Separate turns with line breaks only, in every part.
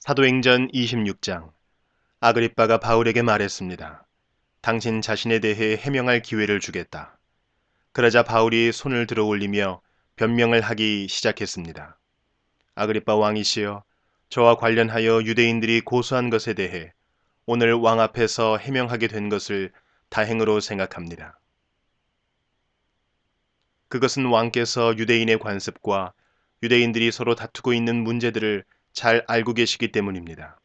사도행전 26장 아그리빠가 바울에게 말했습니다. 당신 자신에 대해 해명할 기회를 주겠다. 그러자 바울이 손을 들어 올리며 변명을 하기 시작했습니다. 아그리빠 왕이시여, 저와 관련하여 유대인들이 고소한 것에 대해 오늘 왕 앞에서 해명하게 된 것을 다행으로 생각합니다. 그것은 왕께서 유대인의 관습과 유대인들이 서로 다투고 있는 문제들을 잘 알고 계시기 때문입니다.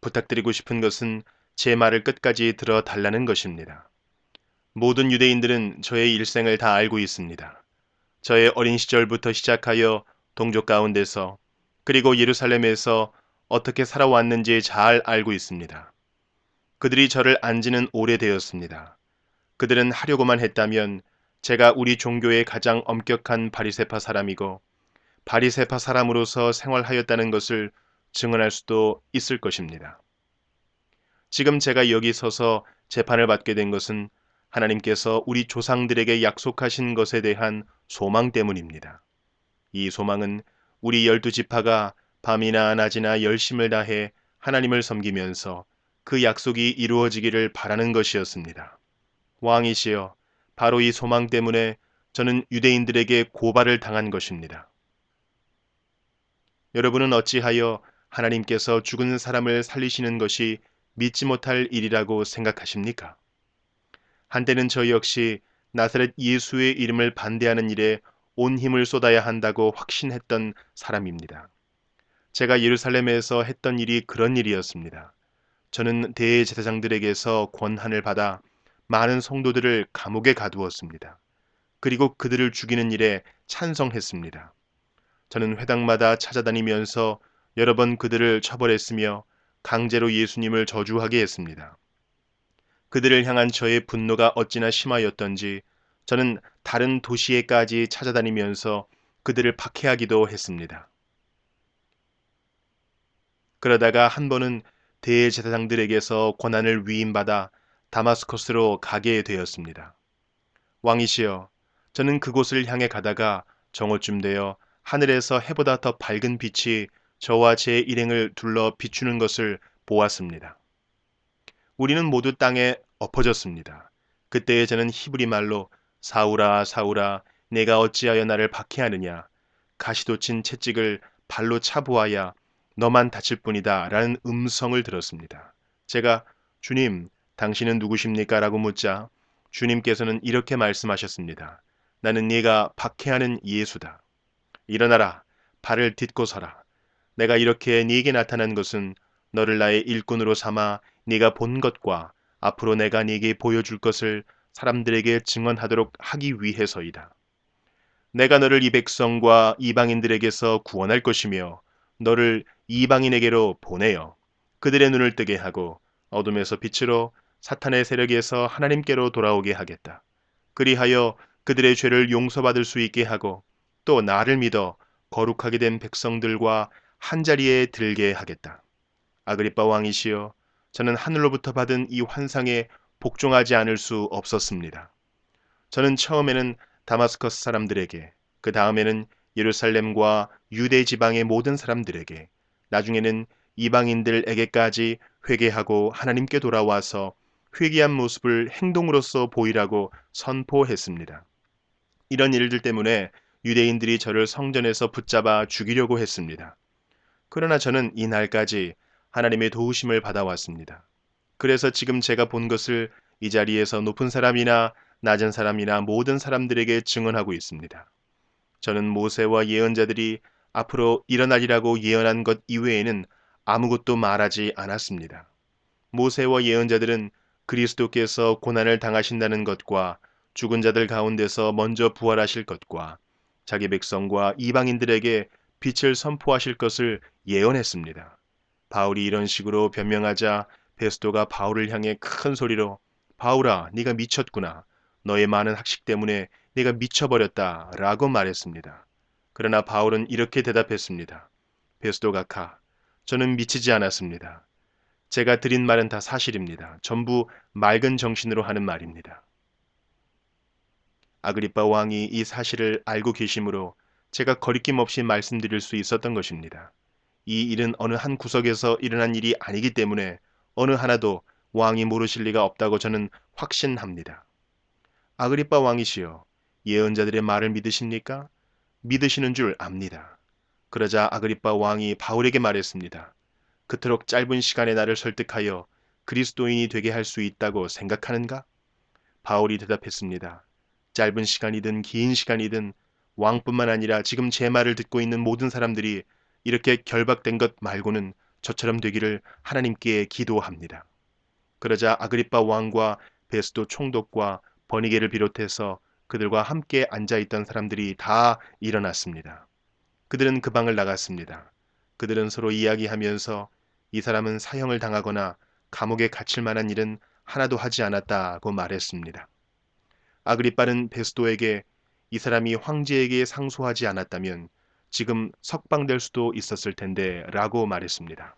부탁드리고 싶은 것은 제 말을 끝까지 들어 달라는 것입니다. 모든 유대인들은 저의 일생을 다 알고 있습니다. 저의 어린 시절부터 시작하여 동족 가운데서 그리고 예루살렘에서 어떻게 살아왔는지 잘 알고 있습니다. 그들이 저를 안 지는 오래되었습니다. 그들은 하려고만 했다면 제가 우리 종교의 가장 엄격한 바리세파 사람이고 바리세파 사람으로서 생활하였다는 것을 증언할 수도 있을 것입니다. 지금 제가 여기 서서 재판을 받게 된 것은 하나님께서 우리 조상들에게 약속하신 것에 대한 소망 때문입니다. 이 소망은 우리 열두 지파가 밤이나 낮이나 열심을 다해 하나님을 섬기면서 그 약속이 이루어지기를 바라는 것이었습니다. 왕이시여, 바로 이 소망 때문에 저는 유대인들에게 고발을 당한 것입니다. 여러분은 어찌하여 하나님께서 죽은 사람을 살리시는 것이 믿지 못할 일이라고 생각하십니까? 한때는 저 역시 나사렛 예수의 이름을 반대하는 일에 온 힘을 쏟아야 한다고 확신했던 사람입니다. 제가 예루살렘에서 했던 일이 그런 일이었습니다. 저는 대제사장들에게서 권한을 받아 많은 성도들을 감옥에 가두었습니다. 그리고 그들을 죽이는 일에 찬성했습니다. 저는 회당마다 찾아다니면서 여러 번 그들을 처벌했으며 강제로 예수님을 저주하게 했습니다. 그들을 향한 저의 분노가 어찌나 심하였던지 저는 다른 도시에까지 찾아다니면서 그들을 박해하기도 했습니다. 그러다가 한 번은 대제사장들에게서 권한을 위임받아 다마스커스로 가게 되었습니다. 왕이시여, 저는 그곳을 향해 가다가 정오쯤 되어 하늘에서 해보다 더 밝은 빛이 저와 제 일행을 둘러 비추는 것을 보았습니다. 우리는 모두 땅에 엎어졌습니다. 그때에 저는 히브리 말로 사우라 사우라 내가 어찌하여 나를 박해하느냐 가시돋친 채찍을 발로 차보아야 너만 다칠 뿐이다 라는 음성을 들었습니다. 제가 주님 당신은 누구십니까? 라고 묻자 주님께서는 이렇게 말씀하셨습니다. 나는 네가 박해하는 예수다. 일어나라 발을 딛고 서라. 내가 이렇게 네게 나타난 것은 너를 나의 일꾼으로 삼아 네가 본 것과 앞으로 내가 네게 보여줄 것을 사람들에게 증언하도록 하기 위해서이다. 내가 너를 이 백성과 이방인들에게서 구원할 것이며 너를 이방인에게로 보내어 그들의 눈을 뜨게 하고 어둠에서 빛으로 사탄의 세력에서 하나님께로 돌아오게 하겠다. 그리하여 그들의 죄를 용서받을 수 있게 하고 또 나를 믿어 거룩하게 된 백성들과 한 자리에 들게 하겠다. 아그리빠 왕이시여, 저는 하늘로부터 받은 이 환상에 복종하지 않을 수 없었습니다. 저는 처음에는 다마스커스 사람들에게, 그 다음에는 예루살렘과 유대 지방의 모든 사람들에게, 나중에는 이방인들에게까지 회개하고 하나님께 돌아와서 회개한 모습을 행동으로서 보이라고 선포했습니다. 이런 일들 때문에 유대인들이 저를 성전에서 붙잡아 죽이려고 했습니다. 그러나 저는 이 날까지 하나님의 도우심을 받아왔습니다. 그래서 지금 제가 본 것을 이 자리에서 높은 사람이나 낮은 사람이나 모든 사람들에게 증언하고 있습니다. 저는 모세와 예언자들이 앞으로 일어나리라고 예언한 것 이외에는 아무것도 말하지 않았습니다. 모세와 예언자들은 그리스도께서 고난을 당하신다는 것과 죽은 자들 가운데서 먼저 부활하실 것과 자기 백성과 이방인들에게 빛을 선포하실 것을 예언했습니다. 바울이 이런 식으로 변명하자 베스도가 바울을 향해 큰 소리로 바울아 네가 미쳤구나. 너의 많은 학식 때문에 네가 미쳐버렸다 라고 말했습니다. 그러나 바울은 이렇게 대답했습니다. 베스도 가카 저는 미치지 않았습니다. 제가 드린 말은 다 사실입니다. 전부 맑은 정신으로 하는 말입니다. 아그리빠 왕이 이 사실을 알고 계시므로 제가 거리낌 없이 말씀드릴 수 있었던 것입니다. 이 일은 어느 한 구석에서 일어난 일이 아니기 때문에 어느 하나도 왕이 모르실 리가 없다고 저는 확신합니다. 아그리빠 왕이시여, 예언자들의 말을 믿으십니까? 믿으시는 줄 압니다. 그러자 아그리빠 왕이 바울에게 말했습니다. 그토록 짧은 시간에 나를 설득하여 그리스도인이 되게 할 수 있다고 생각하는가? 바울이 대답했습니다. 짧은 시간이든 긴 시간이든 왕뿐만 아니라 지금 제 말을 듣고 있는 모든 사람들이 이렇게 결박된 것 말고는 저처럼 되기를 하나님께 기도합니다. 그러자 아그리빠 왕과 베스도 총독과 버니게를 비롯해서 그들과 함께 앉아 있던 사람들이 다 일어났습니다. 그들은 그 방을 나갔습니다. 그들은 서로 이야기하면서 이 사람은 사형을 당하거나 감옥에 갇힐 만한 일은 하나도 하지 않았다고 말했습니다. 아그리빠는 베스도에게 이 사람이 황제에게 상소하지 않았다면 지금 석방될 수도 있었을 텐데 라고 말했습니다.